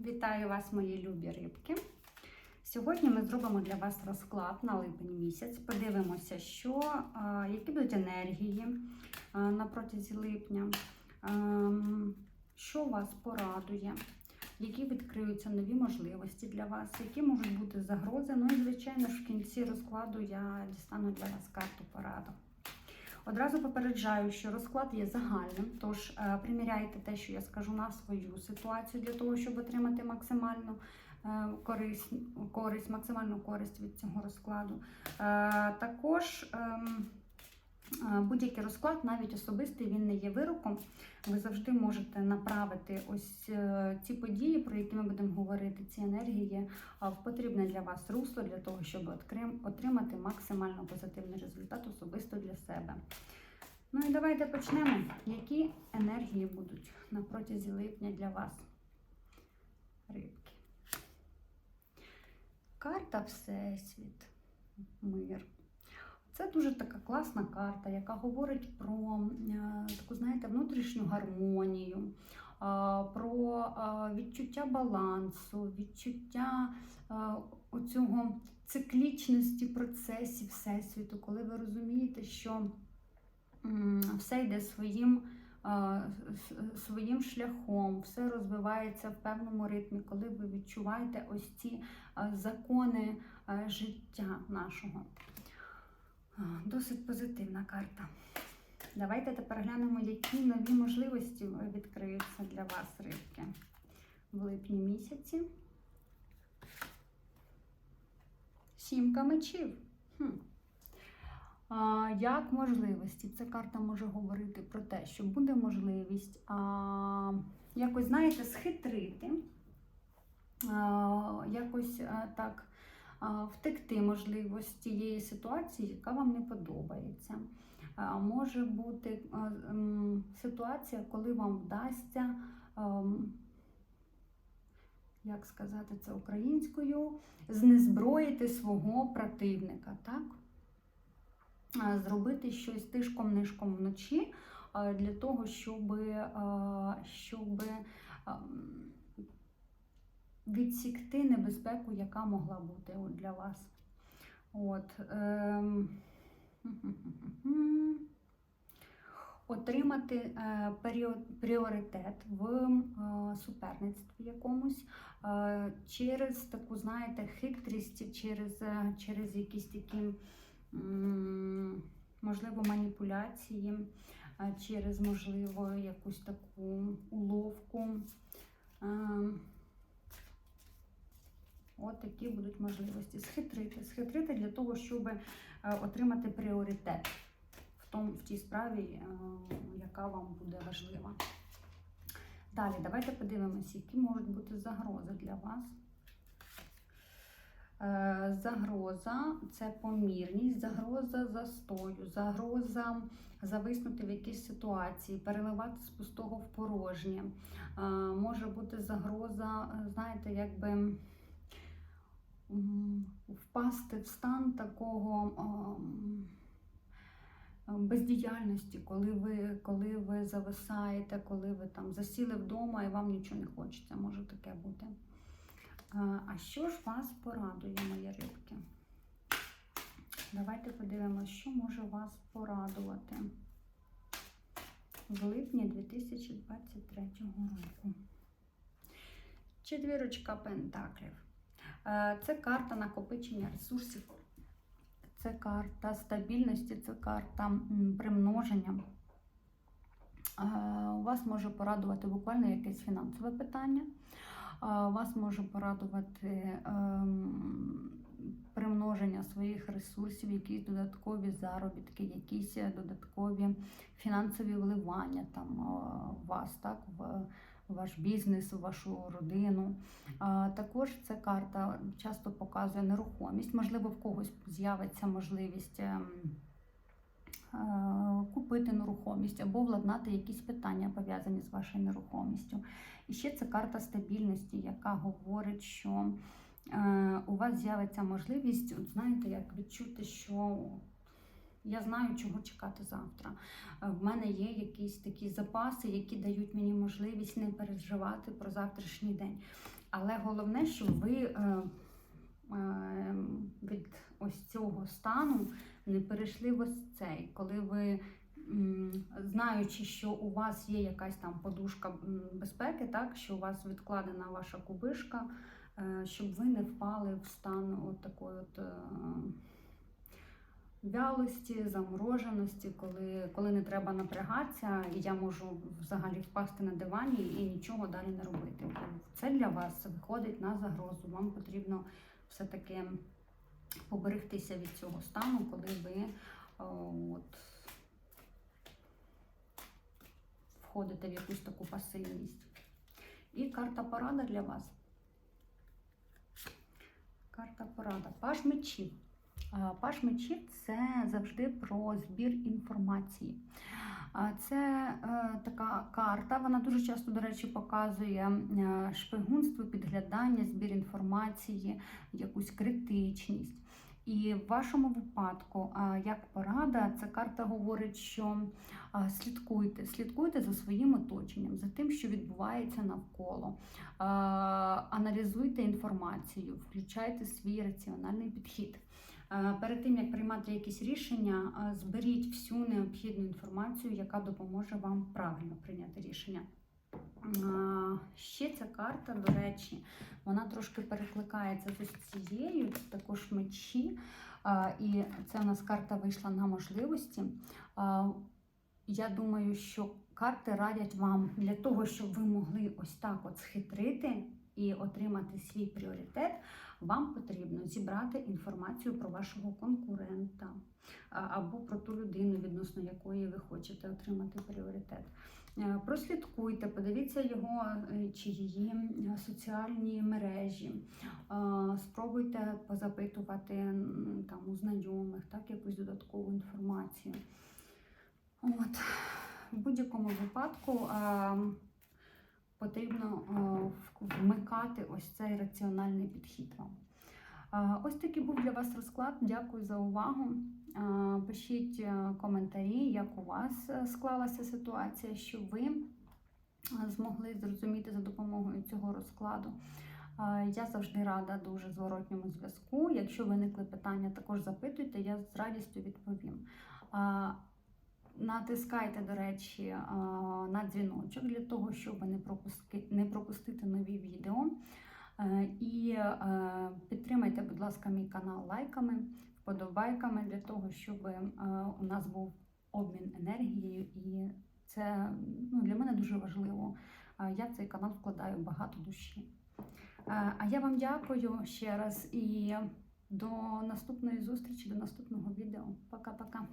Вітаю вас, мої любі рибки. Сьогодні ми зробимо для вас розклад на липень місяць. Подивимося, що, які будуть енергії на протязі липня, ем, що вас порадує, які відкриються нові можливості для вас, які можуть бути загрози. Ну і, звичайно ж, в кінці розкладу я дістану для вас карту пораду. Одразу попереджаю, що розклад є загальним, тож е, приміряйте те, що я скажу на свою ситуацію для того, щоб отримати максимальну е, користь, користь, максимальну користь від цього розкладу. Е, також ем, будь-який розклад, навіть особистий, він не є вироком. Ви завжди можете направити ось е, ці події, про які ми будемо говорити, ці енергії е, в потрібне для вас русло для того, щоб отримати максимально позитивний результат особисто для себе. Ну і давайте почнемо. Які енергії будуть на протязі липня для вас, рибки? Карта Всесвіт, мир. Це дуже така класна карта, яка говорить про е, таку, знаєте, внутрішню гармонію, е, про е, відчуття балансу, відчуття оцього циклічності процесів Всесвіту, коли ви розумієте, що все йде своїм, своїм шляхом, все розвивається в певному ритмі, коли ви відчуваєте ось ці закони життя нашого. Досить позитивна карта. Давайте тепер глянемо, які нові можливості відкриються для вас, рибки, в липні місяці. Сімка мечів. Хм. А, як можливості? Ця карта може говорити про те, що буде можливість а, якось, знаєте, схитрити, а, якось а, так втекти, можливо, з тієї ситуації, яка вам не подобається. Може бути ситуація, коли вам вдасться, як сказати це українською, знезброїти свого противника, так? Зробити щось тишком-нишком вночі для того, щоб, щоб відсікти небезпеку, яка могла бути для вас. От, ем, Отримати е, пріоритет в е, суперництві якомусь е, через таку, знаєте, хитрість, через, через якісь такі, можливо, маніпуляції, через, можливо, якусь таку уловку. От такі будуть можливості. Схитрити, схитрити для того, щоб е, отримати пріоритет в, тому, в тій справі, е, яка вам буде важлива. Далі, давайте подивимося, які можуть бути загрози для вас. Е, Загроза це помірність, загроза застою, загроза зависнути в якійсь ситуації, переливати з пустого в порожнє. Може бути загроза, знаєте, якби впасти в стан такого бездіяльності, коли ви, коли ви зависаєте, коли ви там засіли вдома і вам нічого не хочеться, може таке бути. А що ж вас порадує, мої рибки? Давайте подивимося, що може вас порадувати в липні 2023 року. Четвірочка пентаклів. Е, Це карта накопичення ресурсів, це карта стабільності, це карта примноження. Е, У вас може порадувати буквально якесь фінансове питання. Е, Вас може порадувати примноження своїх ресурсів, якісь додаткові заробітки, якісь додаткові фінансові вливання там в вас, так, в ваш бізнес, вашу родину. Також ця карта часто показує нерухомість. Можливо, в когось з'явиться можливість ем, е, купити нерухомість або владнати якісь питання пов'язані з вашою нерухомістю. І ще це карта стабільності, яка говорить, що е, у вас з'явиться можливість, знаєте, як відчути, що я знаю, чого чекати завтра. Е, В мене є якісь такі запаси, які дають мені можливість не переживати про завтрашній день. Але головне, щоб ви е, е, від ось цього стану не перейшли в ось цей, коли ви. Знаючи, що у вас є якась там подушка безпеки, так що у вас відкладена ваша кубишка, щоб ви не впали в стан от такої от вялості, замороженості, коли, коли не треба напрягатися, і я можу взагалі впасти на дивані і нічого далі не робити. Це для вас виходить на загрозу. Вам потрібно все-таки поберегтися від цього стану, коли ви от, входите в якусь таку пасивність. І карта порада для вас. Карта порада. Паж мечів. А, Паж мечів це завжди про збір інформації. Це е, така карта, вона дуже часто, до речі, показує е, шпигунство, підглядання, збір інформації, якусь критичність. І в вашому випадку, як порада, ця карта говорить, що слідкуйте, слідкуйте за своїм оточенням, за тим, що відбувається навколо. Аналізуйте інформацію, включайте свій раціональний підхід. Е, Перед тим як приймати якісь рішення, е, зберіть всю необхідну інформацію, яка допоможе вам правильно прийняти рішення. Е, Ще ця карта, до речі, вона трошки перекликається з цією, це також мечі. І це у нас карта вийшла на можливості. Я думаю, що карти радять вам для того, щоб ви могли ось так от схитрити і отримати свій пріоритет вам потрібно зібрати інформацію про вашого конкурента або про ту людину, відносно якої ви хочете отримати пріоритет. Е, Прослідкуйте, подивіться його е, чи її е, соціальні мережі, спробуйте позапитувати там у знайомих, так, якусь додаткову інформацію. От. В будь-якому випадку потрібно е, вмикати ось цей раціональний підхід вам. Е, Ось такий був для вас розклад. Дякую за увагу. Е, Пишіть коментарі, як у вас склалася ситуація, щоб ви змогли зрозуміти за допомогою цього розкладу. Я завжди рада дуже зворотньому зв'язку. Якщо виникли питання, також запитуйте, я з радістю відповім. Натискайте, до речі, е, на дзвіночок для того, щоб не пропустити, нові відео. Е, І е, підтримайте, будь ласка, мій канал лайками, вподобайками для того, щоб у нас був обмін енергією. І це ну, для мене дуже важливо. Я в цей канал вкладаю багато душі. А я вам дякую ще раз і до наступної зустрічі, до наступного відео. Пока-пока.